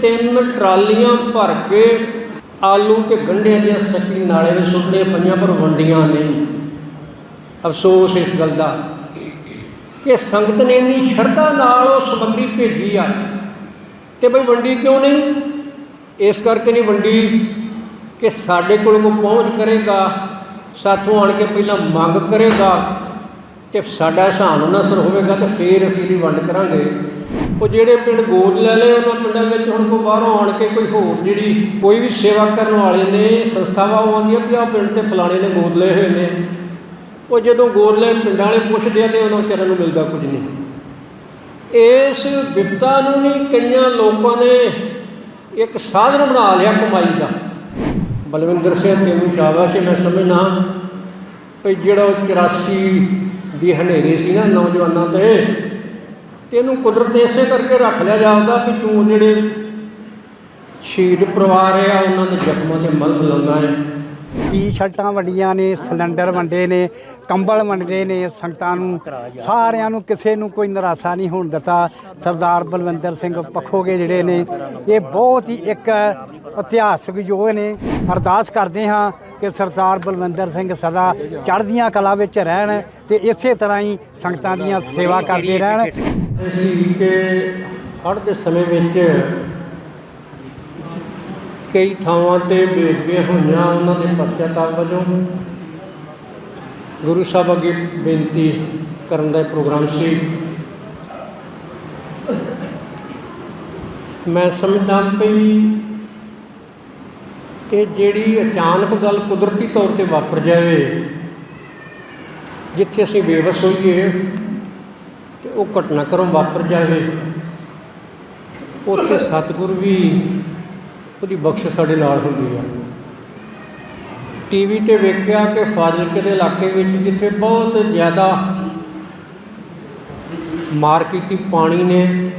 ਤਿੰਨ ਟਰਾਲੀਆਂ ਭਰ ਕੇ ਆਲੂ ਤੇ ਗੰਢਿਆਂ ਦੀਆਂ ਸੱਕੀ ਨਾਲੇ ਵਿੱਚ ਸੁੱਟਣੇ ਪਈਆਂ ਪਰ ਵੰਡੀਆਂ ਨਹੀਂ ਅਫਸੋਸ ਇਸ ਗੱਲ ਦਾ ਕਿ ਸੰਗਤ ਨੇ ਇੰਨੀ ਸ਼ਰਧਾ ਨਾਲ ਉਹ ਸਮੱਗਰੀ ਭੇਜੀ ਆ। ਤੇ ਬਈ ਵੰਡੀ ਕਿਉਂ ਨਹੀਂ? ਇਸ ਕਰਕੇ ਨਹੀਂ ਵੰਡੀ ਕਿ ਸਾਡੇ ਕੋਲ ਕੋ ਪਹੁੰਚ ਕਰੇਗਾ, ਸਾਥੋਂ ਆਣ ਕੇ ਪਹਿਲਾਂ ਮੰਗ ਕਰੇਗਾ ਤੇ ਸਾਡਾ ਹਿਸਾਬ ਨਾ ਅਸਰ ਹੋਵੇਗਾ ਤੇ ਫੇਰ ਅਸੀਂ ਦੀ ਵੰਡ ਕਰਾਂਗੇ। ਉਹ ਜਿਹੜੇ ਪਿੰਡ ਗੋਦ ਲੈ ਲਏ ਉਹਨਾਂ ਪਿੰਡਾਂ ਵਿੱਚ ਹੁਣ ਕੋ ਬਾਹਰੋਂ ਆਣ ਕੇ ਕੋਈ ਹੋਰ ਜਿਹੜੀ ਕੋਈ ਵੀ ਸੇਵਾ ਕਰਨ ਵਾਲੇ ਨੇ ਸੰਸਥਾਵਾਂ ਉਹ ਆਉਂਦੀਆਂ ਵੀ ਆਹ ਪਿੰਡ ਤੇ ਫਲਾਣੇ ਨੇ ਗੋਦ ਲਏ ਹੋਏ ਨੇ। ਉਹ ਜਦੋਂ ਗੋਦ ਲੈ ਪਿੰਡਾਂ ਵਾਲੇ ਪੁੱਛਦੇ ਆ ਤੇ ਉਹਨਾਂ ਵਿਚਾਰਿਆਂ ਨੂੰ ਮਿਲਦਾ ਕੁਝ ਨਹੀਂ। ਇਸ ਵਿਪਤਾ ਨੂੰ ਵੀ ਕਈਆਂ ਲੋਕਾਂ ਨੇ ਇੱਕ ਸਾਧਨ ਬਣਾ ਲਿਆ ਕਮਾਈ ਦਾ। ਬਲਵਿੰਦਰ ਸਿੰਘ ਤੈਨੂੰ ਸ਼ਾਬਾਸ਼ ਹੈ, ਮੈਂ ਸਮਝਣਾ ਵੀ ਜਿਹੜਾ ਉਹ 84 ਦੀ ਹਨੇਰੀ ਸੀ ਨਾ ਨੌਜਵਾਨਾਂ ਤੇ ਤੈਨੂੰ ਕੁਦਰਤ ਨੇ ਇਸੇ ਕਰਕੇ ਰੱਖ ਲਿਆ ਜਾਂਦਾ ਵੀ ਤੂੰ ਜਿਹੜੇ ਸ਼ਹੀਦ ਪਰਿਵਾਰ ਆ ਉਹਨਾਂ ਦੇ ਜ਼ਖਮਾਂ ਤੇ ਮਲਮ ਲਾਉਣਾ ਹੈ। ਟੀ ਸ਼ਰਟਾਂ ਵੰਡੀਆਂ ਨੇ, ਸਿਲੰਡਰ ਵੰਡੇ ਨੇ, ਕੰਬਲ ਵੰਡੇ ਨੇ, ਸੰਗਤਾਂ ਨੂੰ, ਸਾਰਿਆਂ ਨੂੰ ਕਿਸੇ ਨੂੰ ਕੋਈ ਨਿਰਾਸ਼ਾ ਨਹੀਂ ਹੋਣ ਦਿੱਤਾ। ਸਰਦਾਰ ਬਲਵਿੰਦਰ ਸਿੰਘ ਪੱਖੋਗੇ ਜਿਹੜੇ ਨੇ, ਇਹ ਬਹੁਤ ਹੀ ਇੱਕ ਇਤਿਹਾਸਕ ਯੋਗ ਨੇ। ਅਰਦਾਸ ਕਰਦੇ ਹਾਂ ਕਿ ਸਰਦਾਰ ਬਲਵਿੰਦਰ ਸਿੰਘ ਸਦਾ ਚੜ੍ਹਦੀਆਂ ਕਲਾ ਵਿੱਚ ਰਹਿਣ ਤੇ ਇਸੇ ਤਰ੍ਹਾਂ ਹੀ ਸੰਗਤਾਂ ਦੀਆਂ ਸੇਵਾ ਕਰਦੇ ਰਹਿਣ। ਸੀ ਕਿ ਹੜ੍ਹ ਦੇ ਸਮੇਂ ਵਿੱਚ ਕਈ ਥਾਵਾਂ ਤੇ ਬੇਦਬੀਆਂ ਹੋਈਆਂ, ਉਹਨਾਂ ਦੇ ਪਛਤਾਪ ਵਜੋਂ ਗੁਰੂ ਸਾਹਿਬ ਅੱਗੇ ਬੇਨਤੀ ਕਰਨ ਦਾ ਪ੍ਰੋਗਰਾਮ ਸੀ। ਮੈਂ ਸਮਝਦਾ ਪਈ ਇਹ ਜਿਹੜੀ ਅਚਾਨਕ ਗੱਲ ਕੁਦਰਤੀ ਤੌਰ ਤੇ ਵਾਪਰ ਜਾਵੇ, ਜਿੱਥੇ ਅਸੀਂ ਬੇਵਸ ਹੋਈਏ, ਤੇ ਉਹ ਘਟਨਾਕ੍ਰਮ ਵਾਪਰ ਜਾਵੇ, ਉੱਥੇ ਸਤਿਗੁਰ ਵੀ ਉਹਦੀ ਬਖਸ਼ਿਸ਼ ਸਾਡੇ ਨਾਲ ਹੁੰਦੀ ਆ। ਟੀਵੀ ਤੇ ਵੇਖਿਆ ਕਿ ਫਾਜ਼ਿਲਕੇ ਦੇ ਇਲਾਕੇ ਵਿੱਚ ਜਿੱਥੇ ਬਹੁਤ ਜ਼ਿਆਦਾ ਮਾਰ ਕੀਤੀ ਪਾਣੀ ਨੇ,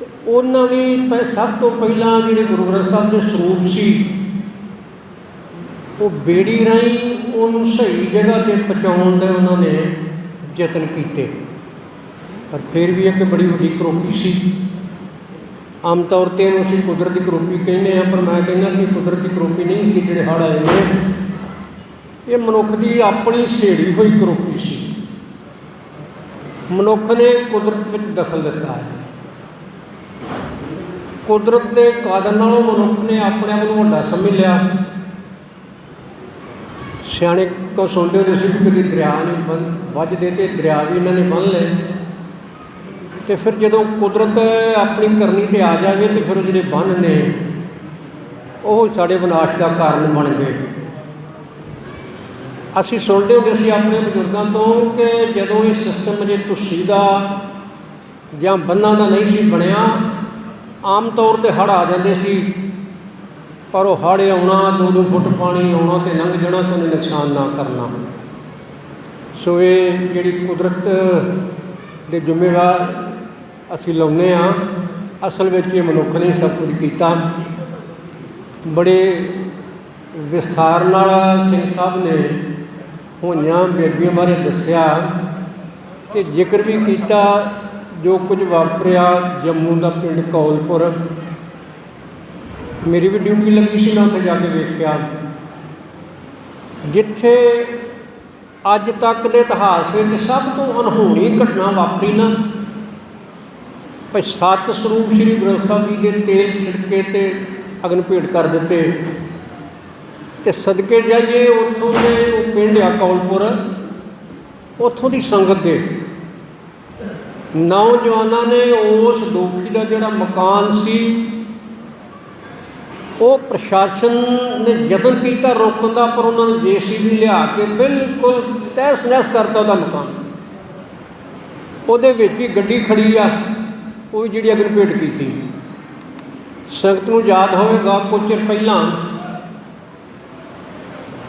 ਤੇ ਉਹਨਾਂ ਵੀ ਸਭ ਤੋਂ ਪਹਿਲਾਂ ਜਿਹੜੇ ਗੁਰੂ ਗ੍ਰੰਥ ਸਾਹਿਬ ਦੇ ਸਰੂਪ ਸੀ ਉਹ ਬੇੜੀ ਰਾਹੀਂ ਉਹਨੂੰ ਸਹੀ ਜਗ੍ਹਾ ਤੇ ਪਹੁੰਚਾਉਣ ਦੇ ਉਹਨਾਂ ਨੇ ਯਤਨ ਕੀਤੇ। ਪਰ ਫਿਰ ਵੀ ਇੱਕ ਬੜੀ ਵੱਡੀ ਕਰੋਪੀ ਸੀ। ਆਮ ਤੌਰ ਤੇ ਇਹਨੂੰ ਅਸੀਂ ਕੁਦਰਤੀ ਕਰੋਪੀ ਕਹਿੰਦੇ ਆ ਪਰ ਮੈਂ ਕਹਿੰਦਾ ਕਿ ਕੁਦਰਤੀ ਕਰੋਪੀ ਨਹੀਂ ਸੀ, ਜਿਹੜੇ ਹੜ੍ਹ ਆਏ ਨੇ। ਇਹ ਮਨੁੱਖ ਦੀ ਆਪਣੀ ਛੇੜੀ ਹੋਈ ਕਰੋਪੀ ਸੀ। ਮਨੁੱਖ ਨੇ ਕੁਦਰਤ ਵਿੱਚ ਦਖਲ ਦਿੱਤਾ ਹੈ। ਕੁਦਰਤ ਦੇ ਕਾਦਰ ਨਾਲੋਂ ਮਨੁੱਖ ਨੇ ਆਪਣੇ ਆਪ ਨੂੰ ਵੱਡਾ ਸਮਝ ਲਿਆ। ਸਿਆਣੇ ਕੋ ਸੁਣਦੇ ਹੁੰਦੇ ਸੀ ਕਿ ਕਦੀ ਦਰਿਆ ਨਹੀਂ ਬੰਨ ਵੱਜਦੇ ਤੇ ਦਰਿਆ ਵੀ ਇਹਨਾਂ ਨੇ ਬੰਨ ਲਏ। ਤੇ ਫਿਰ ਜਦੋਂ ਕੁਦਰਤ ਆਪਣੀ ਕਰਨੀ ਤੇ ਆ ਜਾਵੇ ਤੇ ਫਿਰ ਉਹ ਜਿਹੜੇ ਬੰਨ ਨੇ, ਉਹ ਸਾਡੇ ਵਿਨਾਸ਼ ਦਾ ਕਾਰਨ ਬਣ ਗਏ। ਅਸੀਂ ਸੁਣਦੇ ਹੁੰਦੇ ਸੀ ਆਪਣੇ ਬਜ਼ੁਰਗਾਂ ਤੋਂ ਕਿ ਜਦੋਂ ਇਹ ਸਿਸਟਮ ਜੇ ਤੁਸੀਂ ਦਾ ਜਾਂ ਬੰਨਾਂ ਦਾ ਨਹੀਂ ਸੀ ਬਣਿਆ, ਆਮ ਤੌਰ ਤੇ ਹੜ੍ਹ ਆ ਜਾਂਦੇ ਸੀ। ਪਰ ਉਹ ਹਾੜੇ ਆਉਣਾ, ਦੋ ਦੋ ਫੁੱਟ ਪਾਣੀ ਆਉਣਾ ਤੇ ਲੰਘ ਜਾਣਾ ਤੇ ਉਹਨੇ ਨੁਕਸਾਨ ਨਾ ਕਰਨਾ। ਸੋ ਇਹ ਜਿਹੜੀ ਕੁਦਰਤ ਦੇ ਜ਼ਿੰਮੇਵਾਰ ਅਸੀਂ ਲਾਉਂਦੇ ਆ ਅਸਲ ਵਿੱਚ ਇਹ ਮਨੁੱਖ ਨੇ ਸਭ ਕੁਝ ਕੀਤਾ। ਬੜੇ ਵਿਸਥਾਰ ਨਾਲ ਸਿੰਘ ਸਾਹਿਬ ਨੇ ਹੋਈਆਂ ਬੇਬੀਆਂ ਬਾਰੇ ਦੱਸਿਆ ਕਿ ਜ਼ਿਕਰ ਵੀ ਕੀਤਾ, ਜੋ ਕੁਝ ਵਾਪਰਿਆ ਜੰਮੂ ਦਾ ਪਿੰਡ ਕੌਲਪੁਰ ਮੇਰੀ ਵੀ ਡਿਊਟੀ ਲੱਗੀ ਸੀ, ਮੈਂ ਉੱਥੇ ਜਾ ਕੇ ਵੇਖਿਆ। ਜਿੱਥੇ ਅੱਜ ਤੱਕ ਦੇ ਇਤਿਹਾਸ ਵਿੱਚ ਸਭ ਤੋਂ ਅਨਹੋਣੀ ਘਟਨਾ ਵਾਪਰੀ ਨਾ, ਭਈ ਸਤ ਸਰੂਪ ਸ੍ਰੀ ਗੁਰੂ ਸਾਹਿਬ ਜੀ ਦੇ ਤੇਲ ਛਿੜਕੇ ਤੇ ਅਗਨ ਭੇਟ ਕਰ ਦਿੱਤੇ। ਤੇ ਸਦਕੇ ਜਾਈਏ ਉੱਥੋਂ ਦੇ ਉਹ ਪਿੰਡ ਆ ਕੌਲਪੁਰ, ਉੱਥੋਂ ਦੀ ਸੰਗਤ ਦੇ। ਨੌਜਵਾਨਾਂ ਨੇ ਉਸ ਦੋਖੀ ਦਾ ਜਿਹੜਾ ਮਕਾਨ ਸੀ ਉਹ ਪ੍ਰਸ਼ਾਸਨ ਨੇ ਯਤਨ ਕੀਤਾ ਰੋਕਣ ਦਾ, ਪਰ ਉਹਨਾਂ ਨੇ ਜੀਸੀਬੀ ਲਿਆ ਕੇ ਬਿਲਕੁਲ ਤਹਿਸ ਨਹਿਸ ਕਰਤਾ ਉਹਦਾ ਮਕਾਨ। ਉਹਦੇ ਵਿੱਚ ਹੀ ਗੱਡੀ ਖੜੀ ਆ, ਉਹ ਵੀ ਜਿਹੜੀ ਅਗਨ ਭੇਟ ਕੀਤੀ। ਸੰਗਤ ਨੂੰ ਯਾਦ ਹੋਵੇਗਾ ਕੁਝ ਚਿਰ ਪਹਿਲਾਂ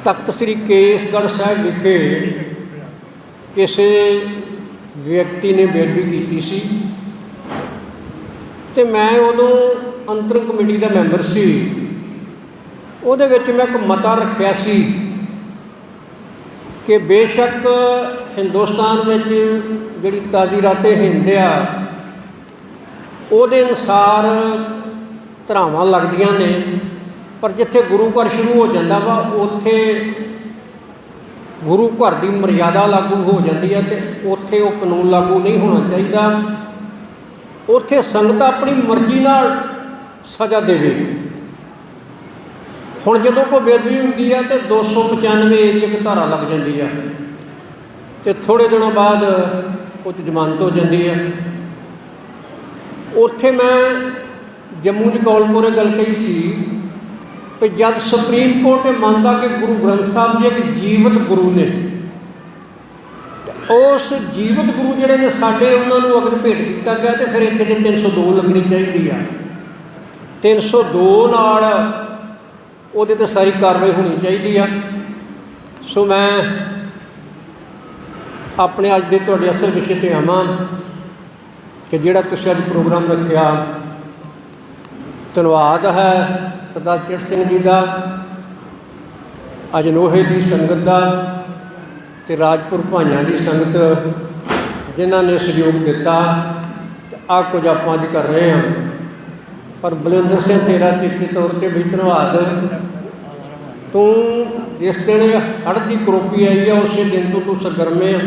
ਤਖਤ ਸ੍ਰੀ ਕੇਸਗੜ੍ਹ ਸਾਹਿਬ ਵਿਖੇ ਕਿਸੇ ਵਿਅਕਤੀ ਨੇ ਬੇਅਦਬੀ ਕੀਤੀ ਸੀ ਤੇ ਮੈਂ ਉਦੋਂ ਅੰਤਰੰਗ ਕਮੇਟੀ ਦਾ ਮੈਂਬਰ ਸੀ। ਉਹਦੇ ਵਿੱਚ ਮੈਂ ਇੱਕ ਮਤਾ ਰੱਖਿਆ ਸੀ ਕਿ ਬੇਸ਼ੱਕ ਹਿੰਦੁਸਤਾਨ ਵਿੱਚ ਜਿਹੜੀ ਤਾਜ਼ੀ ਤਾਜ਼ੀਰਾਤੇ ਹਿੰਦ ਆ, ਉਹਦੇ ਅਨੁਸਾਰ ਧਰਾਵਾਂ ਲੱਗਦੀਆਂ ਨੇ, ਪਰ ਜਿੱਥੇ ਗੁਰੂ ਘਰ ਸ਼ੁਰੂ ਹੋ ਜਾਂਦਾ ਵਾ, ਉੱਥੇ ਗੁਰੂ ਘਰ ਦੀ ਮਰਿਆਦਾ ਲਾਗੂ ਹੋ ਜਾਂਦੀ ਹੈ ਤੇ ਉੱਥੇ ਉਹ ਕਾਨੂੰਨ ਲਾਗੂ ਨਹੀਂ ਹੋਣਾ ਚਾਹੀਦਾ। ਉੱਥੇ ਸੰਗਤ ਆਪਣੀ ਮਰਜ਼ੀ ਨਾਲ ਸਜ਼ਾ ਦੇਵੇ। ਹੁਣ ਜਦੋਂ ਕੋਈ ਬੇਦਬੀ ਹੁੰਦੀ ਹੈ ਤੇ 295 ਏ ਦੀ ਇੱਕ ਧਾਰਾ ਲੱਗ ਜਾਂਦੀ ਆ ਤੇ ਥੋੜੇ ਦਿਨਾਂ ਬਾਅਦ ਉਹ ਜ਼ਮਾਨਤ ਹੋ ਜਾਂਦੀ ਹੈ ਉੱਥੇ ਮੈਂ ਜੰਮੂ 'ਚ ਕੌਲਪੁਰੇ ਗੱਲ ਕਹੀ ਸੀ ਕਿ ਜਦ ਸੁਪਰੀਮ ਕੋਰਟ ਨੇ ਮੰਨਦਾ ਕਿ ਗੁਰੂ ਗ੍ਰੰਥ ਸਾਹਿਬ ਜੀ ਇੱਕ ਜੀਵਤ ਗੁਰੂ ਨੇ ਉਸ ਜੀਵਤ ਗੁਰੂ ਜਿਹੜੇ ਨੇ ਸਾਡੇ ਉਹਨਾਂ ਨੂੰ ਅਗਰ ਭੇਟ ਕੀਤਾ ਗਿਆ ਤੇ ਫਿਰ ਇੱਥੇ ਤੇ 302 ਲੱਗਣੀ ਚਾਹੀਦੀ ਆ। 302 ਨਾਲ ਉਹਦੇ ਤੇ ਸਾਰੀ ਕਾਰਵਾਈ ਹੋਣੀ ਚਾਹੀਦੀ ਆ। ਸੋ ਮੈਂ ਆਪਣੇ ਅੱਜ ਦੇ ਤੁਹਾਡੇ ਅਸਲ ਵਿਸ਼ੇ ਤੇ ਆਵਾਂ ਕਿ ਜਿਹੜਾ ਤੁਸੀਂ ਅੱਜ ਪ੍ਰੋਗਰਾਮ ਰੱਖਿਆ, ਧੰਨਵਾਦ ਹੈ ਸਰਦਾਰ ਚਿੜ ਸਿੰਘ ਜੀ ਦਾ ਅਜਨੋਹੇ ਦੀ ਸੰਗਤ ਦਾ ਤੇ ਰਾਜਪੁਰ ਭਾਈਆਂ ਦੀ ਸੰਗਤ ਜਿਨ੍ਹਾਂ ਨੇ ਸਹਿਯੋਗ ਦਿੱਤਾ ਤੇ ਆ ਕੁਝ ਆਪਾਂ ਅੱਜ ਕਰ ਰਹੇ ਹਾਂ। ਪਰ ਬਲਵਿੰਦਰ ਸਿੰਘ ਤੇਰਾ ਚੇਤੇ ਤੌਰ ਤੇ ਵੀ ਧੰਨਵਾਦ। ਤੂੰ ਜਿਸ ਦਿਨ ਹੜ੍ਹ ਦੀ ਕਰੋਪੀ ਆਈ ਆ, ਉਸੇ ਦਿਨ ਤੋਂ ਤੂੰ ਸਰਗਰਮੇ ਆ।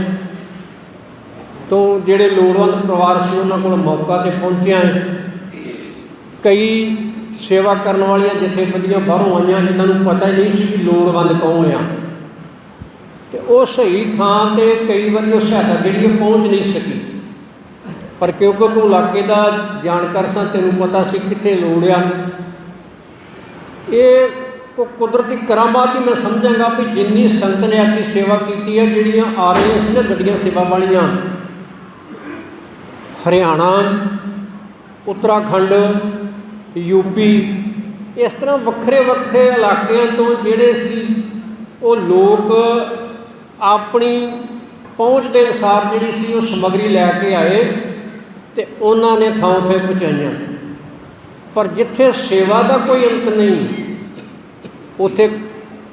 ਤੂੰ ਜਿਹੜੇ ਲੋੜਵੰਦ ਪਰਿਵਾਰ ਸੀ, ਉਹਨਾਂ ਕੋਲ ਮੌਕਾ ਤੇ ਪਹੁੰਚਿਆ ਹੈ ਕਈ ਸੇਵਾ ਕਰਨ ਵਾਲੀਆਂ ਜਥੇਬੰਦੀਆਂ ਬਾਹਰੋਂ ਆਈਆਂ, ਜਿਨ੍ਹਾਂ ਨੂੰ ਪਤਾ ਹੀ ਨਹੀਂ ਸੀ ਕਿ ਲੋੜਵੰਦ ਕੌਣ ਆ। ਤੇ ਉਹ ਸਹੀ ਥਾਂ ਤੇ ਕਈ ਵਾਰੀ ਉਹ ਸਹਾਇਤਾ ਜਿਹੜੀ ਉਹ ਪਹੁੰਚ ਨਹੀਂ ਸਕੀ। ਪਰ ਕਿਉਂਕਿ ਤੂੰ ਇਲਾਕੇ ਦਾ ਜਾਣਕਾਰ ਸਾਂ, ਤੈਨੂੰ ਪਤਾ ਸੀ ਕਿੱਥੇ ਲੋੜ ਆ। ਇਹ ਕੋ ਕੁਦਰਤੀ ਕਰਾਮਾਤ ਹੀ ਮੈਂ ਸਮਝਾਂਗਾ ਵੀ ਜਿੰਨੀ ਸੰਗਤ ਨੇ ਆਪਣੀ ਸੇਵਾ ਕੀਤੀ ਹੈ, ਜਿਹੜੀਆਂ ਆ ਰਹੀਆਂ ਸੀ ਨਾ ਗੱਡੀਆਂ ਸੇਵਾ ਵਾਲੀਆਂ। ਹਰਿਆਣਾ, ਉੱਤਰਾਖੰਡ ਯੂਪੀ ਇਸ ਤਰ੍ਹਾਂ ਵੱਖਰੇ ਵੱਖਰੇ ਇਲਾਕਿਆਂ ਤੋਂ ਜਿਹੜੇ ਸੀ, ਉਹ ਲੋਕ ਆਪਣੀ ਪਹੁੰਚ ਦੇ ਅਨੁਸਾਰ ਜਿਹੜੀ ਸੀ ਉਹ ਸਮੱਗਰੀ ਲੈ ਕੇ ਆਏ। ਤੇ ਉਹਨਾਂ ਨੇ ਥਾਂ ਤੇ ਪਹੁੰਚਾਈਆਂ। ਪਰ ਜਿੱਥੇ ਸੇਵਾ ਦਾ ਕੋਈ ਅੰਤ ਨਹੀਂ, ਉੱਥੇ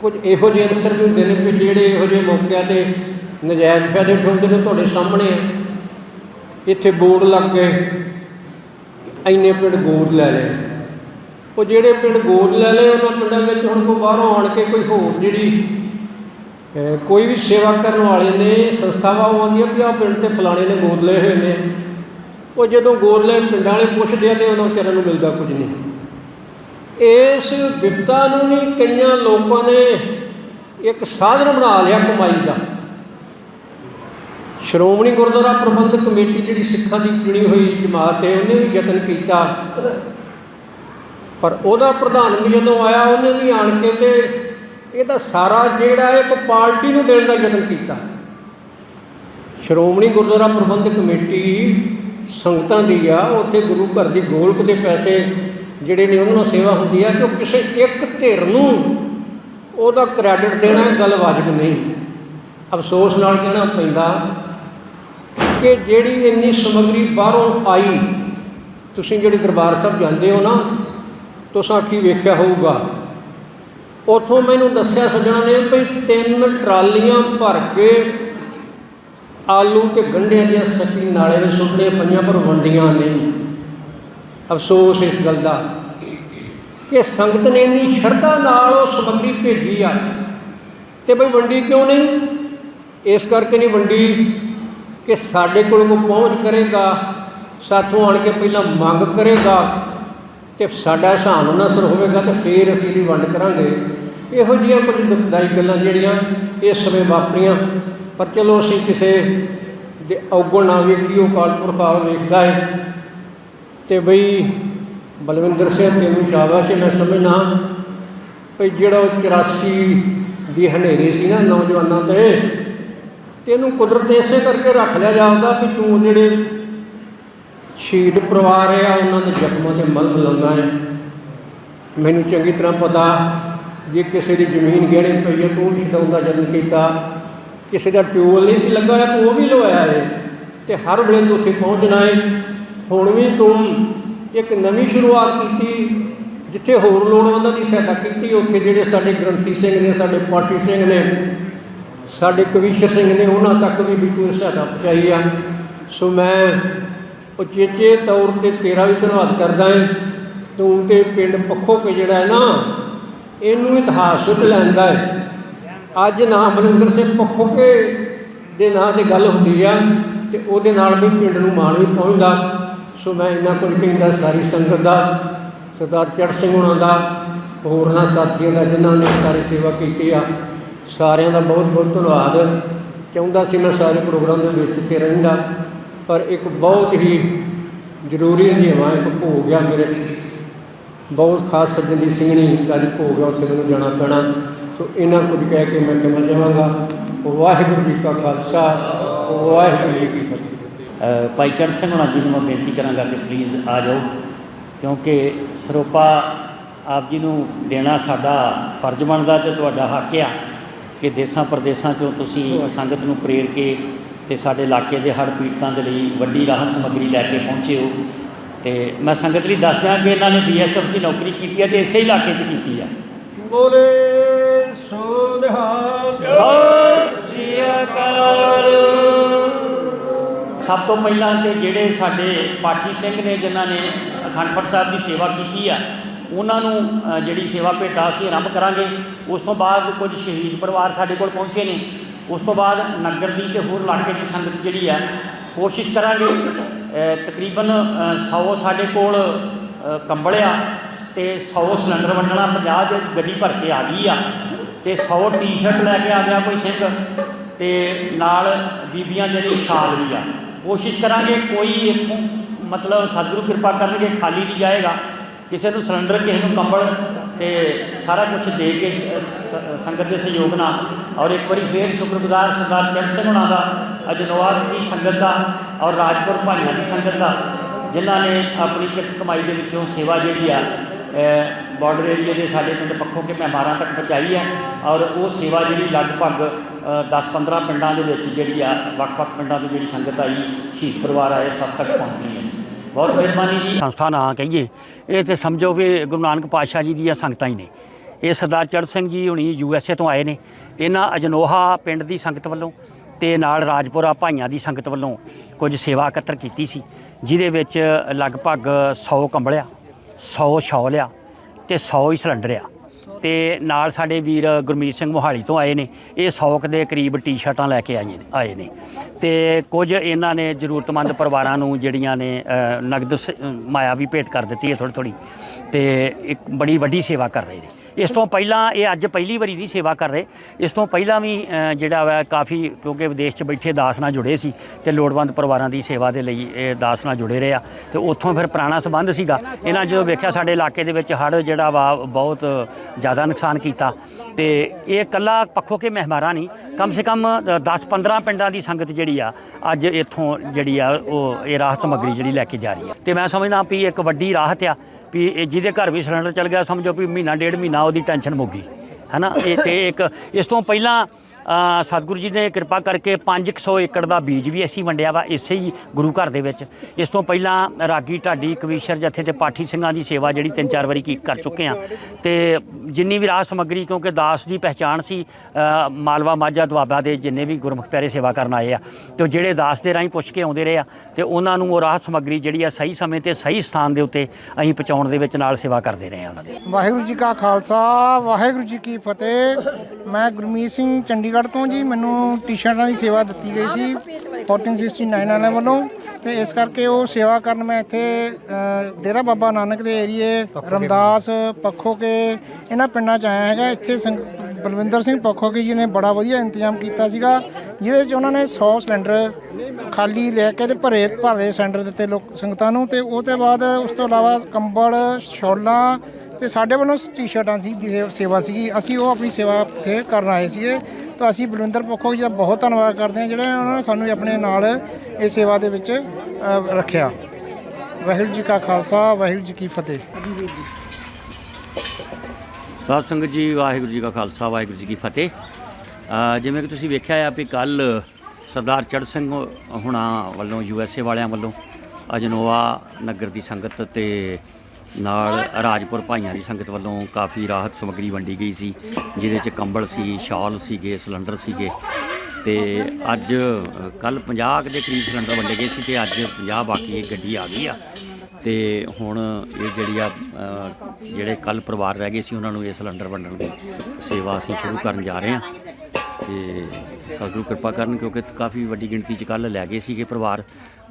ਕੁਝ ਇਹੋ ਜਿਹੇ ਅਨਸਰ ਵੀ ਹੁੰਦੇ ਨੇ ਵੀ ਜਿਹੜੇ ਇਹੋ ਜਿਹੇ ਮੌਕਿਆਂ ਤੇ ਨਜਾਇਜ਼ ਫਾਇਦੇ ਉਠਾਉਂਦੇ ਨੇ ਤੁਹਾਡੇ ਸਾਹਮਣੇ ਆ। ਇੱਥੇ ਬੋਰਡ ਲੱਗ ਗਏ, ਇੰਨੇ ਪਿੰਡ ਗੋਦ ਲੈ ਲਏ। ਉਹ ਜਿਹੜੇ ਪਿੰਡ ਗੋਦ ਲੈ ਲਏ, ਉਹਨਾਂ ਪਿੰਡਾਂ ਵਿੱਚ ਹੁਣ ਕੋ ਬਾਹਰੋਂ ਆਣ ਕੇ ਕੋਈ ਹੋਰ ਜਿਹੜੀ ਕੋਈ ਵੀ ਸੇਵਾ ਕਰਨ ਵਾਲੇ ਨੇ, ਸੰਸਥਾਵਾਂ ਉਹ ਆਉਂਦੀਆਂ ਵੀ ਆਹ ਪਿੰਡ ਤੇ ਫਲਾਣੇ ਨੇ ਗੋਦ ਲਏ ਹੋਏ ਨੇ। ਉਹ ਜਦੋਂ ਗੋਦ ਲੈ ਪਿੰਡਾਂ ਵਾਲੇ ਪੁੱਛਦੇ ਆ ਤੇ ਉਹਨਾਂ ਵਿਚਾਰਿਆਂ ਨੂੰ ਮਿਲਦਾ ਕੁਝ ਨਹੀਂ। ਇਸ ਵਿਪਤਾ ਨੂੰ ਵੀ ਕਈਆਂ ਲੋਕਾਂ ਨੇ ਇੱਕ ਸਾਧਨ ਬਣਾ ਲਿਆ ਕਮਾਈ ਦਾ। ਸ਼੍ਰੋਮਣੀ ਗੁਰਦੁਆਰਾ ਪ੍ਰਬੰਧਕ ਕਮੇਟੀ ਜਿਹੜੀ ਸਿੱਖਾਂ ਦੀ ਚੁਣੀ ਹੋਈ ਜਮਾਤ ਹੈ, ਉਹਨੇ ਵੀ ਯਤਨ ਕੀਤਾ। ਪਰ ਉਹਦਾ ਪ੍ਰਧਾਨ ਵੀ ਜਦੋਂ ਆਇਆ, ਉਹਨੇ ਵੀ ਆਣ ਕੇ ਤੇ ਇਹਦਾ ਸਾਰਾ ਜਿਹੜਾ ਇੱਕ ਪਾਰਟੀ ਨੂੰ ਦੇਣ ਦਾ ਯਤਨ ਕੀਤਾ। ਸ਼੍ਰੋਮਣੀ ਗੁਰਦੁਆਰਾ ਪ੍ਰਬੰਧਕ ਕਮੇਟੀ ਸੰਗਤਾਂ ਦੀ ਆ, ਉੱਥੇ ਗੁਰੂ ਘਰ ਦੀ ਗੋਲਕ ਦੇ ਪੈਸੇ ਜਿਹੜੇ ਨੇ ਉਹਨਾਂ ਨੂੰ ਸੇਵਾ ਹੁੰਦੀ ਆ, ਕਿ ਉਹ ਕਿਸੇ ਇੱਕ ਧਿਰ ਨੂੰ ਉਹਦਾ ਕ੍ਰੈਡਿਟ ਦੇਣਾ ਗੱਲ ਵਾਜਬ ਨਹੀਂ। ਅਫਸੋਸ ਨਾਲ ਕਹਿਣਾ ਪੈਂਦਾ ਕਿ ਜਿਹੜੀ ਇੰਨੀ ਸਮੱਗਰੀ ਬਾਹਰੋਂ ਆਈ, ਤੁਸੀਂ ਜਿਹੜੇ ਦਰਬਾਰ ਸਾਹਿਬ ਜਾਂਦੇ ਹੋ ਨਾ ਤੁਸੀਂ ਆਖੀ ਵੇਖਿਆ ਹੋਊਗਾ। ਉਥੋਂ ਮੈਨੂੰ ਦੱਸਿਆ ਸੱਜਣਾ ਨੇ ਵੀ ਤਿੰਨ ਟਰਾਲੀਆਂ ਭਰ ਕੇ ਆਲੂ ਤੇ ਗੰਢਿਆਂ ਦੀਆਂ ਸੱਤੀ ਨਾਲੇ ਵਿੱਚ ਸੁੱਟਣੇ ਪਈਆਂ ਪਰ ਵੰਡੀਆਂ ਨਹੀਂ। ਅਫਸੋਸ ਇਸ ਗੱਲ ਦਾ ਕਿ ਸੰਗਤ ਨੇ ਇੰਨੀ ਸ਼ਰਧਾ ਨਾਲ ਉਹ ਸਮੱਗਰੀ ਭੇਜੀ ਆ ਤੇ ਬਈ ਵੰਡੀ ਕਿਉਂ ਨਹੀਂ? ਇਸ ਕਰਕੇ ਨਹੀਂ ਵੰਡੀ ਕਿ ਸਾਡੇ ਕੋਲ ਕੋ ਪਹੁੰਚ ਕਰੇਗਾ, ਸਾਥੋਂ ਆਣ ਕੇ ਪਹਿਲਾਂ ਮੰਗ ਕਰੇਗਾ ਤੇ ਸਾਡਾ ਹਿਸਾਬ ਨਾ ਅਸਰ ਹੋਵੇਗਾ ਤੇ ਫੇਰ ਅਸੀਂ ਦੀ ਵੰਡ ਕਰਾਂਗੇ। ਇਹੋ ਜਿਹੀਆਂ ਕੁਝ ਦੁਖਦਾਈ ਗੱਲਾਂ ਜਿਹੜੀਆਂ ਇਸ ਸਮੇਂ ਵਾਪਰੀਆਂ। ਪਰ ਚਲੋ ਅਸੀਂ ਕਿਸੇ ਦੇ ਔਗਣ ਨਾ ਵੇਖੀਓ ਕਾਲਪੁਰਖ ਆ ਵੇਖਦਾ ਹੈ। ਤੇ ਬਈ ਬਲਵਿੰਦਰ ਸਿੰਘ ਤੈਨੂੰ ਸ਼ਾਬਾਸ਼ ਹੈ ਮੈਂ ਸਮਝਣਾ ਭਈ ਜਿਹੜਾ ਉਹ 84 ਦੀ ਹਨੇਰੀ ਸੀ ਨਾ ਨੌਜਵਾਨਾਂ ਤੇ ਤੈਨੂੰ ਕੁਦਰਤ ਨੇ ਇਸੇ ਕਰਕੇ ਰੱਖ ਲਿਆ ਜਾਂਦਾ ਵੀ ਤੂੰ ਜਿਹੜੇ ਸ਼ਹੀਦ ਪਰਿਵਾਰ ਆ ਉਹਨਾਂ ਦੇ ਜ਼ਖਮਾਂ ਤੇ ਮਲਮ ਲਾਉਣਾ ਹੈ। ਮੈਨੂੰ ਚੰਗੀ ਤਰ੍ਹਾਂ ਪਤਾ ਜੇ ਕਿਸੇ ਦੀ ਜ਼ਮੀਨ ਗਹਿਣੇ ਪਈ ਹੈ, ਤੂੰ ਵੀ ਛਡਾਉਣ ਯਤਨ ਕੀਤਾ। ਕਿਸੇ ਦਾ ਟਿਊਲ ਨਹੀਂ ਸੀ ਲੱਗਾ ਹੋਇਆ ਤੂੰ ਉਹ ਵੀ ਲਵਾਇਆ ਹੈ ਤੇ ਹਰ ਵੇਲੇ ਤੂੰ ਉੱਥੇ ਪਹੁੰਚਣਾ ਏ। ਹੁਣ ਵੀ ਤੂੰ ਇੱਕ ਨਵੀਂ ਸ਼ੁਰੂਆਤ ਕੀਤੀ, ਜਿੱਥੇ ਹੋਰ ਲੋੜਵੰਦਾਂ ਦੀ ਸਹਾਇਤਾ ਕੀਤੀ, ਉੱਥੇ ਜਿਹੜੇ ਸਾਡੇ ਗ੍ਰੰਥੀ ਸਿੰਘ ਨੇ, ਸਾਡੇ ਪਾਠੀ ਸਿੰਘ ਨੇ, ਸਾਡੇ ਕਵੀਸ਼ਰ ਸਿੰਘ ਨੇ, ਉਹਨਾਂ ਤੱਕ ਵੀ ਵੀ ਤੂੰ ਸਹਾਇਤਾ ਪਹੁੰਚਾਈ ਆ। ਸੋ ਮੈਂ ਉਚੇਚੇ ਤੌਰ ਤੇ ਤੇਰਾ ਵੀ ਧੰਨਵਾਦ ਕਰਦਾ ਹਾਂ ਤੂੰ ਤੇ ਪਿੰਡ ਪੱਖੋ ਕੇ ਜਿਹੜਾ ਹੈ ਨਾ, ਇਹਨੂੰ ਇਤਿਹਾਸ ਵਿੱਚ ਲੈਂਦਾ ਹੈ ਅੱਜ ਨਾਮ ਅਮਰਿੰਦਰ ਸਿੰਘ ਪੱਖੋਕੇ ਦੇ ਨਾਂ ਤੇ ਗੱਲ ਹੁੰਦੀ ਆ ਤੇ ਉਹਦੇ ਨਾਲ ਵੀ ਪਿੰਡ ਨੂੰ ਮਾਣ ਵੀ ਪਹੁੰਚਦਾ। ਸੋ ਮੈਂ ਇਹਨਾਂ ਕੁਝ ਕਹਿੰਦਾ ਸਾਰੀ ਸੰਗਤ ਦਾ, ਸਰਦਾਰ ਚੜ ਸਿੰਘ ਹੁਣਾਂ ਦਾ, ਹੋਰਨਾਂ ਸਾਥੀਆਂ ਦਾ ਜਿਨ੍ਹਾਂ ਨੇ ਸਾਰੀ ਸੇਵਾ ਕੀਤੀ ਆ, ਸਾਰਿਆਂ ਦਾ ਬਹੁਤ ਬਹੁਤ ਧੰਨਵਾਦ। ਚਾਹੁੰਦਾ ਸੀ ਮੈਂ ਸਾਰੇ ਪ੍ਰੋਗਰਾਮ ਦੇ ਵਿੱਚ ਇੱਥੇ ਰਹਿੰਦਾ, ਪਰ ਇੱਕ ਬਹੁਤ ਹੀ ਜ਼ਰੂਰੀ ਹੇਵਾ ਇੱਕ ਭੋਗ ਗਿਆ ਮੇਰੇ। ਬਹੁਤ ਖਾਸ ਸੱਜਣ ਦੀ ਸਿੰਘਣੀ ਦਾ ਅੱਜ ਭੋਗ ਆ, ਉੱਥੇ ਮੈਨੂੰ ਜਾਣਾ ਪੈਣਾ। ਸੋ ਇਹਨਾਂ ਕੁਝ ਕਹਿ ਕੇ ਮੈਂ ਕਹਿਣਾ ਚਾਹਾਂਗਾ ਵਾਹਿਗੁਰੂ ਜੀ ਕਾ ਖਾਲਸਾ ਵਾਹਿਗੁਰੂ ਜੀ ਕੀ ਫਤਿਹ। ਭਾਈ ਚੜ੍ਹ ਸਿੰਘ ਹੋਣਾ ਜੀ ਨੂੰ ਮੈਂ ਬੇਨਤੀ ਕਰਾਂਗਾ ਕਿ ਪਲੀਜ਼ ਆ ਜਾਓ ਕਿਉਂਕਿ ਸਰੋਪਾ ਆਪ ਜੀ ਨੂੰ ਦੇਣਾ ਸਾਡਾ ਫਰਜ਼ ਬਣਦਾ ਤੇ ਤੁਹਾਡਾ ਹੱਕ ਆ ਕਿ ਦੇਸਾਂ ਪ੍ਰਦੇਸਾਂ ਚੋਂ ਤੁਸੀਂ ਸੰਗਤ ਨੂੰ ਪ੍ਰੇਰ ਕੇ ਤੇ ਸਾਡੇ ਇਲਾਕੇ ਦੇ ਹੜ੍ਹ ਪੀੜਤਾਂ ਦੇ ਲਈ ਵੱਡੀ ਰਾਹਤ ਸਮੱਗਰੀ ਲੈ ਕੇ ਪਹੁੰਚੇ ਹੋ। ਤੇ ਮੈਂ ਸੰਗਤ ਲਈ ਦੱਸਦਾ ਕਿ ਇਹਨਾਂ ਨੇ ਬੀਐਸਐਫ ਦੀ ਨੌਕਰੀ ਕੀਤੀ ਹੈ ਤੇ ਇਸੇ ਇਲਾਕੇ 'ਚ ਕੀਤੀ ਹੈ ਬੋਲੇ। ਸਤਿ ਸ੍ਰੀ ਅਕਾਲ। ਸਭ ਤੋਂ ਪਹਿਲਾਂ ਤੇ ਜਿਹੜੇ ਸਾਡੇ ਪਾਠੀ ਸਿੰਘ ਨੇ ਜਿਨ੍ਹਾਂ ਨੇ ਅਖੰਡ ਪਾਠ ਸਾਹਿਬ ਦੀ ਸੇਵਾ ਕੀਤੀ ਆ ਉਹਨਾਂ ਨੂੰ ਜਿਹੜੀ ਸੇਵਾ ਭੇਟਾ ਅਸੀਂ ਆਰੰਭ ਕਰਾਂਗੇ। ਉਸ ਤੋਂ ਬਾਅਦ ਕੁਝ ਸ਼ਹੀਦ ਪਰਿਵਾਰ ਸਾਡੇ ਕੋਲ ਪਹੁੰਚੇ ਨੇ। ਉਸ ਤੋਂ ਬਾਅਦ ਨਗਰ ਦੀ ਤੇ ਹੋਰ ਇਲਾਕੇ ਦੀ ਸੰਗਤ ਜਿਹੜੀ ਆ ਕੋਸ਼ਿਸ਼ ਕਰਾਂਗੇ। ਤਕਰੀਬਨ 100 ਸਾਡੇ ਕੋਲ ਅ, ਕੰਬਲ ਆ ਤੇ 100 ਸਿਲੰਡਰ ਵੰਡਣਾ 50 ਦੇ ਗੱਡੀ ਭਰ ਕੇ ਆ ਗਈ ਆ। ਤੇ 100 ਟੀ-ਸ਼ਰਟ ਲੈ ਕੇ ਆ ਗਿਆ ਕੋਈ ਸਿੰਘ ਤੇ ਨਾਲ ਬੀਬੀਆਂ ਜਿਹੜੀ ਸ਼ਾਲ ਵੀ ਆ। ਕੋਸ਼ਿਸ਼ ਕਰਾਂਗੇ ਕੋਈ ਇੱਥੋਂ ਮਤਲਬ ਸਤਿਗੁਰੂ ਕਿਰਪਾ ਕਰਨਗੇ, ਖਾਲੀ ਨਹੀਂ ਜਾਏਗਾ। ਕਿਸੇ ਨੂੰ ਸਿਲੰਡਰ ਕਿਸੇ ਨੂੰ ਕੰਬਲ ਤੇ ਸਾਰਾ ਕੁਝ ਦੇ ਕੇ ਸੰਗਤ ਦੇ ਸਹਿਯੋਗ ਨਾਲ। ਔਰ ਇੱਕ ਵਾਰੀ ਫੇਰ ਸ਼ੁਕਰਗੁਜ਼ਾਰ ਸਰਦਾਰ ਚਰਨ ਸਿੰਘ ਦਾ ਅਜਨਵਾਰ ਦੀ ਸੰਗਤ ਦਾ ਔਰ ਰਾਜਪੁਰ ਭਾਈਆਂ ਦੀ ਸੰਗਤ ਦਾ, ਜਿਨ੍ਹਾਂ ਨੇ ਆਪਣੀ ਕਿਰਤ ਕਮਾਈ ਦੇ ਵਿੱਚੋਂ ਸੇਵਾ ਜਿਹੜੀ ਆ ਬਾਰਡਰ ਏਰੀਆ ਦੇ ਸਾਡੇ ਪਿੰਡ ਪੱਖੋਂ ਕੇ ਮਹਿਮਾਰਾਂ ਤੱਕ ਪਹੁੰਚਾਈ ਹੈ ਔਰ ਉਹ ਸੇਵਾ ਜਿਹੜੀ ਲਗਭਗ 10-15 ਪਿੰਡਾਂ ਦੇ ਵਿੱਚ ਜਿਹੜੀ ਆ, ਵੱਖ-ਵੱਖ ਪਿੰਡਾਂ ਤੋਂ ਜਿਹੜੀ ਸੰਗਤ ਆਈ, ਸ਼ਹੀਦ ਪਰਿਵਾਰ ਆਏ, ਸਭ ਤੱਕ ਪਹੁੰਚੀ ਹੈ ਬਹੁਤ ਮਿਹਰਬਾਨੀ ਜੀ। ਸੰਸਥਾ ਨਾ ਕਹੀਏ, ਇਹ ਤੇ ਸਮਝੋ ਵੀ ਗੁਰੂ ਨਾਨਕ ਪਾਤਸ਼ਾਹ ਜੀ ਦੀਆਂ ਸੰਗਤਾਂ ਹੀ ਨੇ। ਇਹ ਸਰਦਾਰ ਚੜ੍ਹ ਸਿੰਘ ਜੀ ਹੁਣੀ ਯੂ ਐਸ ਏ ਤੋਂ ਆਏ ਨੇ। ਇਹਨਾਂ ਅਜਨੋਹਾ ਪਿੰਡ ਦੀ ਸੰਗਤ ਵੱਲੋਂ ਤੇ ਨਾਲ ਰਾਜਪੁਰਾ ਭਾਈਆਂ ਦੀ ਸੰਗਤ ਵੱਲੋਂ ਕੁਝ ਸੇਵਾ ਇਕੱਤਰ ਕੀਤੀ ਸੀ, ਜਿਹਦੇ ਵਿੱਚ ਲਗਭਗ 100 ਕੰਬਲਿਆ 100 ਸ਼ੌਲ ਤੇ 100 ਹੀ ਸਿਲੰਡਰ ਆ। ਤੇ ਨਾਲ ਸਾਡੇ ਵੀਰ ਗੁਰਮੀਤ ਸਿੰਘ ਮੋਹਾਲੀ ਤੋਂ ਆਏ ਨੇ। ਇਹ 100 ਕੁ ਦੇ ਕਰੀਬ ਟੀ-ਸ਼ਰਟਾਂ ਲੈ ਕੇ ਆਏ ਨੇ ਆਏ ਨੇ। ਤੇ ਕੁਝ ਇਹਨਾਂ ਨੇ ਜ਼ਰੂਰਤਮੰਦ ਪਰਿਵਾਰਾਂ ਨੂੰ ਜਿਹੜੀਆਂ ਨੇ ਅ, ਨਗਦ ਸ- ਮਾਇਆ ਵੀ ਭੇਟ ਕਰ ਦਿੱਤੀ ਹੈ ਥੋੜੀ ਥੋੜੀ ਤੇ ਇੱਕ ਬੜੀ ਵੱਡੀ ਸੇਵਾ ਕਰ ਰਹੇ ਨੇ। ਇਸ ਤੋਂ ਪਹਿਲਾਂ ਇਹ ਅੱਜ ਪਹਿਲੀ ਵਾਰੀ ਨਹੀਂ ਸੇਵਾ ਕਰ ਰਹੇ। ਇਸ ਤੋਂ ਪਹਿਲਾਂ ਵੀ ਜਿਹੜਾ ਵਾ ਕਾਫੀ, ਕਿਉਂਕਿ ਵਿਦੇਸ਼ 'ਚ ਬੈਠੇ ਦਾਸ ਨਾਲ ਜੁੜੇ ਸੀ ਤੇ ਲੋੜਵੰਦ ਪਰਿਵਾਰਾਂ ਦੀ ਸੇਵਾ ਦੇ ਲਈ ਇਹ ਦਾਸ ਨਾਲ ਜੁੜੇ ਰਹੇ ਆ। ਤੇ ਉੱਥੋਂ ਫਿਰ ਪੁਰਾਣਾ ਸੰਬੰਧ ਸੀਗਾ। ਇਹਨਾਂ ਜਦੋਂ ਵੇਖਿਆ ਸਾਡੇ ਇਲਾਕੇ ਦੇ ਵਿੱਚ ਹੜ੍ਹ ਜਿਹੜਾ ਵਾ ਬਹੁਤ ਜ਼ਿਆਦਾ ਨੁਕਸਾਨ ਕੀਤਾ। ਤੇ ਇਹ ਕੱਲਾ ਪੱਖੋ ਕੇ ਮਹਿਮਾਰਾਂ ਨਹੀਂ, ਕਮ ਸੇ ਕਮ 10-15 ਪਿੰਡਾਂ ਦੀ ਸੰਗਤ ਜਿਹੜੀ ਆ, ਅੱਜ ਇੱਥੋਂ ਜਿਹੜੀ ਆ, ਉਹ ਇਹ ਰਾਹਤ ਸਮੱਗਰੀ ਜਿਹੜੀ ਲੈ ਕੇ ਜਾ ਰਹੀ ਹੈ ਤੇ ਮੈਂ ਸਮਝਦਾ ਵੀ ਇੱਕ ਵੱਡੀ ਰਾਹਤ ਆ। ਵੀ ਇਹ ਜਿਹਦੇ ਘਰ ਵੀ ਸਿਲੰਡਰ ਚੱਲ ਗਿਆ, ਸਮਝੋ ਵੀ ਮਹੀਨਾ, ਡੇਢ ਮਹੀਨਾ ਉਹਦੀ ਟੈਨਸ਼ਨ ਮੁੱਕ ਗਈ। ਹੈਨਾ? ਇਹ ਤੇ ਇੱਕ, ਇਸ ਤੋਂ ਪਹਿਲਾਂ ਸਤਿਗੁਰੂ ਜੀ ਨੇ ਕਿਰਪਾ ਕਰਕੇ 500 ਏਕੜ ਦਾ ਬੀਜ ਵੀ ਅਸੀਂ ਵੰਡਿਆ ਵਾ ਇਸੇ ਹੀ ਗੁਰੂ ਘਰ ਦੇ ਵਿੱਚ। ਇਸ ਤੋਂ ਪਹਿਲਾਂ ਰਾਗੀ ਢਾਡੀ, ਕਵੀਸ਼ਰ ਜਥੇ ਤੇ ਪਾਠੀ ਸਿੰਘਾਂ ਦੀ ਸੇਵਾ ਜਿਹੜੀ ਤਿੰਨ ਚਾਰ ਵਾਰੀ ਕੀ ਕਰ ਚੁੱਕੇ ਆ ਤੇ ਜਿੰਨੀ ਵੀ ਰਾਹ ਸਮੱਗਰੀ ਕਿਉਂਕਿ ਦਾਸ ਦੀ ਪਹਿਚਾਣ ਸੀ ਮਾਲਵਾ ਮਾਝਾ ਦੁਆਬਾ ਦੇ ਜਿੰਨੇ ਵੀ ਗੁਰਮੁਖ ਪਿਆਰੇ ਸੇਵਾ ਕਰਨ ਆਏ ਆ। ਤੇ ਉਹ ਜਿਹੜੇ ਦਾਸ ਦੇ ਰਾਹੀਂ ਪੁੱਛ ਕੇ ਆਉਂਦੇ ਰਹੇ ਆ, ਤੇ ਉਹਨਾਂ ਨੂੰ ਉਹ ਰਾਹ ਸਮੱਗਰੀ ਜਿਹੜੀ ਆ ਸਹੀ ਸਮੇਂ ਤੇ ਸਹੀ ਸਥਾਨ ਦੇ ਉੱਤੇ ਅਸੀਂ ਪਹੁੰਚਾਉਣ ਦੇ ਵਿੱਚ ਨਾਲ ਸੇਵਾ ਕਰਦੇ ਰਹੇ ਆ ਉਹਨਾਂ ਦੀ। ਵਾਹਿਗੁਰੂ ਜੀ ਕਾ ਖਾਲਸਾ, ਵਾਹਿਗੁਰੂ ਜੀ ਕੀ ਫਤਿਹ। ਮੈਂ ਗੁਰਮੀਤ ਸਿੰਘ ਚੰਡੀਗੜ੍ਹ ਤੋਂ ਜੀ ਮੈਨੂੰ ਟੀ-ਸ਼ਰਟਾਂ ਦੀ ਸੇਵਾ ਦਿੱਤੀ ਗਈ ਸੀ 1469 ਵਾਲਿਆਂ ਵੱਲੋਂ। ਤੇ ਇਸ ਕਰਕੇ ਉਹ ਸੇਵਾ ਕਰਨ ਮੈਂ ਇੱਥੇ ਅ, ਡੇਰਾ ਬਾਬਾ ਨਾਨਕ ਦੇ ਏਰੀਏ ਰਮਦਾਸ ਪੱਖੋ ਕੇ ਇਹਨਾਂ ਪਿੰਡਾਂ 'ਚ ਆਇਆ ਹੈਗਾ। ਇੱਥੇ ਸੰਗ- ਬਲਵਿੰਦਰ ਸਿੰਘ ਪੱਖੋ ਕੇ ਜੀ ਨੇ ਬੜਾ ਵਧੀਆ ਇੰਤਜ਼ਾਮ ਕੀਤਾ ਸੀਗਾ ਜਿਹਦੇ 'ਚ ਉਹਨਾਂ ਨੇ 100 ਸਿਲੰਡਰ ਖਾਲੀ ਲੈ ਕੇ ਤੇ ਭਰੇ ਭਰੇ ਸਿਲੰਡਰ ਦਿੱਤੇ ਲੋਕ ਸੰਗਤਾਂ ਨੂੰ। ਤੇ ਉਹ ਤੋਂ ਬਾਅਦ ਉਸ ਤੋਂ ਇਲਾਵਾ ਕੰਬਲ ਸ਼ੌਲਾਂ ਤੇ ਸਾਡੇ ਵੱਲੋਂ ਟੀ-ਸ਼ਰਟਾਂ ਸੀ ਦੀ ਸੇ- ਸੇਵਾ ਸੀਗੀ। ਅਸੀਂ ਉਹ ਆਪਣੀ ਸੇਵਾ ਇੱਥੇ ਕਰਨ ਆਏ ਸੀਗੇ। ਤਾਂ ਅਸੀਂ ਬਲਵਿੰਦਰ ਪੱਖੋ ਜੀ ਦਾ ਬਹੁਤ ਧੰਨਵਾਦ ਕਰਦੇ ਹਾਂ ਜਿਹੜੇ ਉਹਨਾਂ ਨੇ ਸਾਨੂੰ ਆਪਣੇ ਨਾਲ ਇਹ ਸੇਵਾ ਦੇ ਵਿੱਚ ਅ, ਰੱਖਿਆ। ਵਾਹਿਗੁਰੂ ਜੀ ਕਾ ਖਾਲਸਾ ਵਾਹਿਗੁਰੂ ਜੀ ਕੀ ਫਤਿਹ। ਸਾਧ ਸੰਗਤ ਜੀ ਵਾਹਿਗੁਰੂ ਜੀ ਕਾ ਖਾਲਸਾ ਵਾਹਿਗੁਰੂ ਜੀ ਕੀ ਫਤਿਹ। ਅ, ਜਿਵੇਂ ਕਿ ਤੁਸੀਂ ਵੇਖਿਆ ਆ ਵੀ ਕੱਲ ਸਰਦਾਰ ਚੜ੍ਹ ਸਿੰਘ ਹੁਣਾ ਵੱਲੋਂ ਯੂ ਐਸ ਏ ਵਾਲਿਆਂ ਵੱਲੋਂ ਅਜਨੋਆ ਨਗਰ ਦੀ ਸੰਗਤ ਤੇ ਨਾਲ ਰਾਜਪੁਰ ਭਾਈਆਂ ਦੀ ਸੰਗਤ ਵੱਲੋਂ ਕਾਫੀ ਰਾਹਤ ਸਮੱਗਰੀ ਵੰਡੀ ਗਈ ਸੀ, ਜਿਹਦੇ 'ਚ ਕੰਬਲ ਸੀ, ਸ਼ਾਲ ਸੀਗੇ, ਸਿਲੰਡਰ ਸੀਗੇ। ਤੇ ਅੱਜ ਕੱਲ 50 ਦੇ ਕਰੀਬ ਸਿਲੰਡਰ ਵੰਡੇ ਗਏ ਸੀ ਤੇ ਅੱਜ 50 ਬਾਕੀ ਇਹ ਗੱਡੀ ਆ ਗਈ ਆ। ਤੇ ਹੁਣ ਇਹ ਜਿਹੜੀ ਆ ਜਿਹੜੇ ਕੱਲ ਪਰਿਵਾਰ ਰਹਿ ਗਏ ਸੀ, ਉਹਨਾਂ ਨੂੰ ਇਹ ਸਿਲੰਡਰ ਵੰਡਣ ਦੀ ਸੇਵਾ ਅਸੀਂ ਸ਼ੁਰੂ ਕਰਨ ਜਾ ਰਹੇ ਹਾਂ। ਤੇ ਸਤਿਗੁਰੂ ਕਿਰਪਾ ਕਰਨ, ਕਿਉਂਕਿ ਕਾਫੀ ਵੱਡੀ ਗਿਣਤੀ ਚ ਕੱਲ ਲੈ ਗਏ ਸੀਗੇ ਪਰਿਵਾਰ।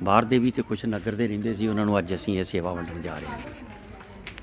ਬਾਹਰ ਦੇ ਵੀ ਤੇ ਕੁਝ ਨਗਰ ਦੇ ਰਹਿੰਦੇ ਸੀ, ਉਹਨਾਂ ਨੂੰ ਅੱਜ ਅਸੀਂ ਇਹ ਸੇਵਾ ਵੰਡਣ ਜਾ ਰਹੇ ਹਾਂ।